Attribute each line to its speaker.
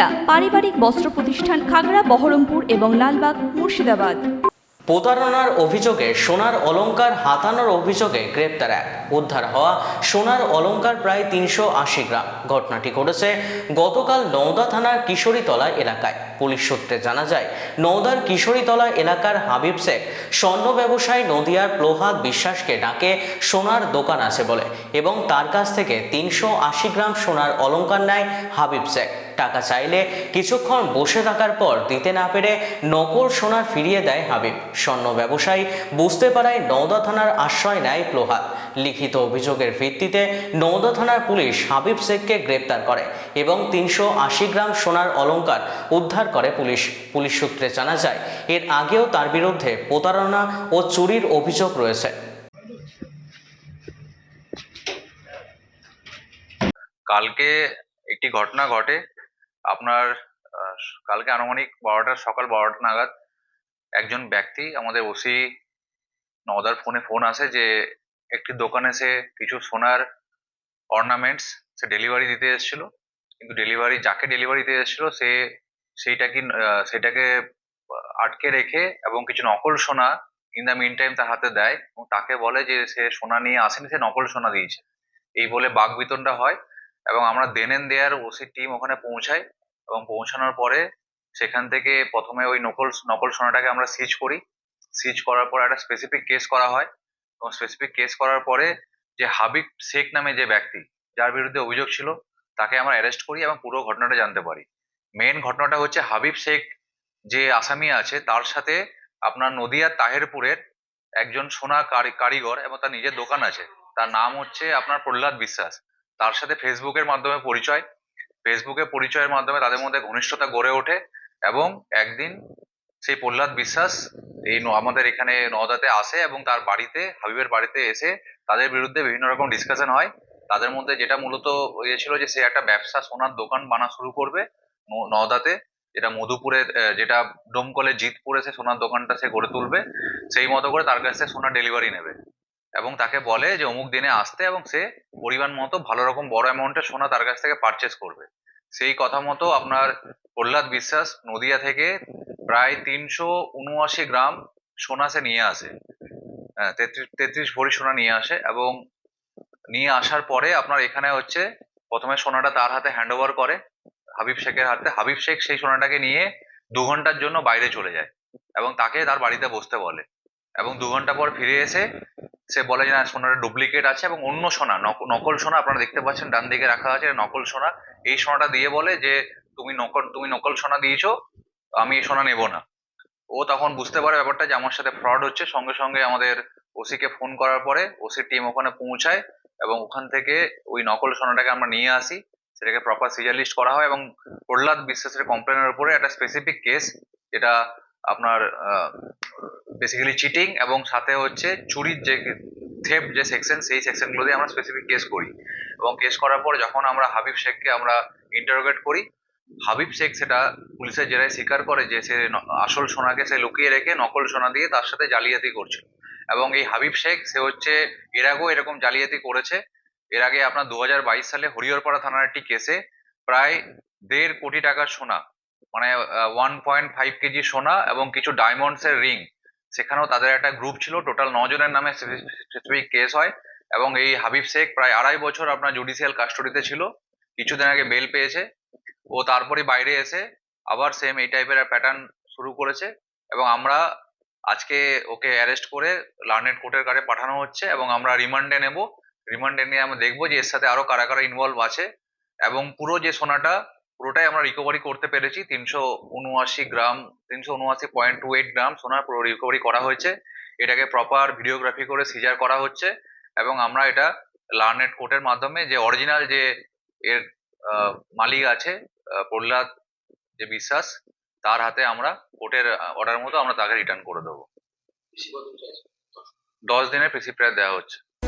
Speaker 1: মহিলা পারিবারিক বস্ত্র প্রতিষ্ঠান খাগড়া, বহরমপুর এবং লালবাগ, মুর্শিদাবাদ।
Speaker 2: প্রতারণার অভিযোগে সোনার অলংকার হাতানোর অভিযোগে গ্রেপ্তার এক। উদ্ধার হওয়া সোনার অলংকার প্রায় তিনশো আশি গ্রাম। ঘটনাটি ঘটেছে গতকাল নওদা থানার কিশোরীতলা এলাকায়। পুলিশ সূত্রে জানা যায়, নওদার কিশোরীতলা এলাকার হাবিব শেখ স্বর্ণ ব্যবসায়ী নদিয়ার প্রহাদ বিশ্বাসকে ডাকে সোনার দোকান আছে বলে এবং তার কাছ থেকে তিনশো আশি গ্রাম সোনার অলংকার নেয় হাবিব শেখ। টাকা চাইলে কিছুক্ষণ বসে থাকার পর দিতে না পেরে নকল সোনা ফিরিয়ে দেয় হাবিব। স্বর্ণ ব্যবসায়ী বুঝতে পারায় নওদা থানার আশ্রয় নেয় প্রহাত লিখিত অভিযোগের ভিত্তিতে নওদা থানার পুলিশ হাবিব শেখকে গ্রেপ্তার করে এবং তিনশো আশি গ্রাম সোনার অলংকার উদ্ধার করে পুলিশ। পুলিশ সূত্রে জানা যায়, এর আগেও তার বিরুদ্ধে প্রতারণা ও চুরির অভিযোগ রয়েছে।
Speaker 3: কালকে একটি ঘটনা ঘটে আপনার কালকে আনুমানিক বারোটা, সকাল বারোটা নাগাদ একজন ব্যক্তি আমাদের ওসি নওদার ফোনে ফোন আসে যে একটি দোকানে সে কিছু সোনার অর্নামেন্টস সে ডেলিভারি দিতে এসেছিল। কিন্তু ডেলিভারি যাকে ডেলিভারি দিতে এসেছিল, সে সেইটা কি সেটাকে আটকে রেখে এবং কিছু নকল সোনা ইন দ্য মিন টাইম তার হাতে দেয় এবং তাকে বলে যে সে সোনা নিয়ে আসেনি, সে নকল সোনা দিয়েছে। এই বলে বাঘ বিতণ্ডা হয়। এবং আমরা দেনেন দেয়ার ওসি টিম ওখানে পৌঁছাই এবং পৌঁছানোর পরে সেখান থেকে প্রথমে ওই নকল নকল সোনাটাকে আমরা সিজ করি। সিজ করার পর একটা স্পেসিফিক কেস করা হয় এবং স্পেসিফিক কেস করার পরে যে হাবিব শেখ নামে যে ব্যক্তি, যার বিরুদ্ধে অভিযোগ ছিল, তাকে আমরা অ্যারেস্ট করি এবং পুরো ঘটনাটা জানতে পারি। মেন ঘটনাটা হচ্ছে হাবিব শেখ যে আসামি আছে, তার সাথে আপনার নদিয়ার তাহেরপুরের একজন সোনা কারি- কারিগর এবং তার নিজের দোকান আছে। তার নাম হচ্ছে আপনার প্রহ্লাদ বিশ্বাস। তার সাথে ফেসবুকের মাধ্যমে পরিচয়। ফেসবুকে পরিচয়ের মাধ্যমে তাদের মধ্যে ঘনিষ্ঠতা গড়ে ওঠে এবং একদিন সেই প্রহ্লাদ বিশ্বাস এই আমাদের এখানে নওদাতে আসে এবং তার বাড়িতে, হাবিবের বাড়িতে এসে তাদের বিরুদ্ধে বিভিন্ন রকম ডিসকাশন হয়। তাদের মধ্যে যেটা মূলত ইয়ে ছিল যে সে একটা ব্যবসা সোনার দোকান বানা শুরু করবে নওদাতে। যেটা মধুপুরের যেটা ডোমকলে জিতপুরে সে সোনার দোকানটা সে গড়ে তুলবে। সেই মতো করে তার কাছে সোনার ডেলিভারি নেবে। এবং তাকে বলে যে অমুক দিনে আসতে এবং সে পরিমাণ মতো ভালো রকম বড় অ্যামাউন্টের সোনা তার কাছ থেকে পারচেস করবে। সেই কথা মতো আপনার প্রহ্লাদ বিশ্বাস নদিয়া থেকে প্রায় তিনশো উনআশি গ্রাম সোনা সে নিয়ে আসে। হ্যাঁ, তেত্রিশ তেত্রিশ ভরি সোনা নিয়ে আসে এবং নিয়ে আসার পরে আপনার এখানে হচ্ছে প্রথমে সোনাটা তার হাতে হ্যান্ড ওভার করে হাবিব শেখের হাতে। হাবিব শেখ সেই সোনাটাকে নিয়ে দু ঘণ্টার জন্য বাইরে চলে যায় এবং তাকে তার বাড়িতে বসতে বলে এবং দু ঘণ্টা পর ফিরে এসে সে বলে যে, না সোনাটা ডুপ্লিকেট আছে এবং অন্য সোনা, নক- নকল সোনা আপনারা দেখতে পাচ্ছেন, ডান দিকে রাখা আছে নকল সোনা। এই সোনাটা দিয়ে বলে যে, তুমি নকল তুমি নকল সোনা দিয়েছ, আমি এই সোনা নেব না। ও তখন বুঝতে পারে ব্যাপারটা যে, আমার সাথে ফ্রড হচ্ছে। সঙ্গে সঙ্গে আমাদের ওসিকে ফোন করার পরে ওসির টিম ওখানে পৌঁছায় এবং ওখান থেকে ওই নকল সোনাটাকে আমরা নিয়ে আসি। সেটাকে প্রপার সিজার লিস্ট করা হয় এবং প্রহ্লাদ বিশ্বাসের কমপ্লেনের উপরে একটা স্পেসিফিক কেস যেটা আপনার বেসিক্যালি চিটিং এবং সাথে হচ্ছে চুরির যে থেপ যে সেকশন সেই সেকশনগুলো দিয়ে আমরা স্পেসিফিক কেস করি। এবং কেস করার পর যখন আমরা হাবিব শেখকে আমরা ইন্টারোগেট করি, হাবিব শেখ সেটা পুলিশের জেরায় স্বীকার করে যে সে আসল সোনাকে সে লুকিয়ে রেখে নকল সোনা দিয়ে তার সাথে জালিয়াতি করছিল। এবং এই হাবিব শেখ, সে হচ্ছে এর আগেও এরকম জালিয়াতি করেছে। এর আগে আপনার দু হাজার বাইশ সালে হরিহরপাড়া থানার একটি কেসে প্রায় দেড় কোটি টাকার সোনা মানে ওয়ান পয়েন্ট ফাইভ কেজি সোনা এবং কিছু ডায়মন্ডস এর রিং সেখানেও তাদের একটা গ্রুপ ছিল টোটাল জনের নামে স্পেসিফিক কেস হয়। এবং এই হাবিব শেখ প্রায় আড়াই বছর আপনার জুডিশিয়াল কাস্টডিতে ছিল। কিছুদিন আগে বেল পেয়েছে। ও তারপরে বাইরে এসে আবার সেম এই টাইপের প্যাটার্ন শুরু করেছে। এবং আমরা আজকে ওকে অ্যারেস্ট করে লার্নেট কোর্টের কাছে পাঠানো হচ্ছে এবং আমরা রিমান্ডে নেব। রিমান্ডে নিয়ে আমরা দেখব যে এর সাথে আরও কারা কারা ইনভলভ আছে। এবং পুরো যে সোনাটা পুরোটাই আমরা রিকভারি করতে পেরেছি। তিনশো উনআশি গ্রাম তিনশো উনআশি পয়েন্ট টু এইট গ্রাম সোনার পুরো রিকভারি করা হয়েছে। এটাকে প্রপার ভিডিওগ্রাফি করে সিজার করা হচ্ছে এবং আমরা এটা লার্নেট কোর্টের মাধ্যমে যে অরিজিনাল যে এর মালিক আছে প্রহ্লাদ যে বিশ্বাস তার হাতে আমরা কোর্টের অর্ডার মতো আমরা তাকে রিটার্ন করে দেবো। দশ দিনের প্রেসিপ্রায় দেওয়া হচ্ছে।